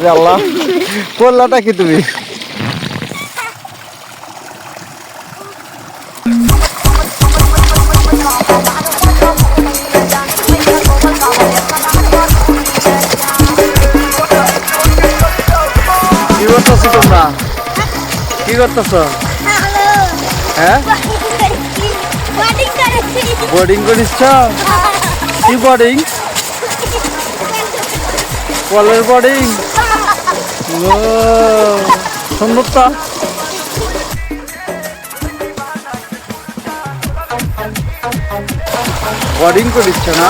রে আল্লাহ। করলাটা কি তুমি? কি করতেছো কি হ্যাঁ? বোর্ডিং করিস কি বোর্ডিং কলের ও সুন্দর তো বোর্ডিং করিস না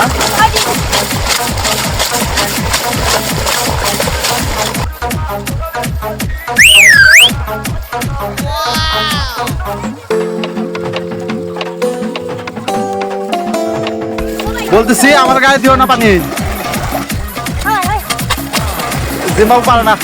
বলতেছি আমার গায়ে দিও না পানি জিম্বাবু পারে না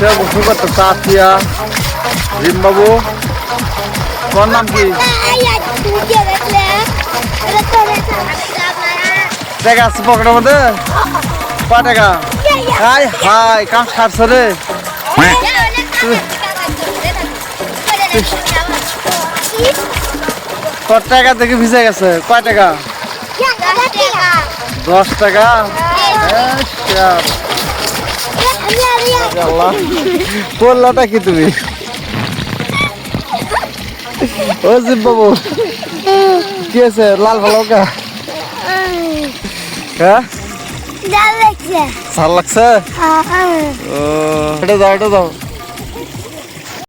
আচ্ছা বসু করতে চাচিয়া জিম্বাবু তোর নাম কি? টাকা আছে পকেটের মধ্যে? ক টাকা। হাই হাই কাম সারছ রে। তোর টাকা দেখে ভিজে গেছে। কয় টাকা? দশ টাকা। আল্লাহ করলাটা কি তুমি? ও জিব বাবু। কি আছে? লাল ভালো কা? হ্যাঁ? ভালো লাগছে। ও এটা যাও এটা দাও।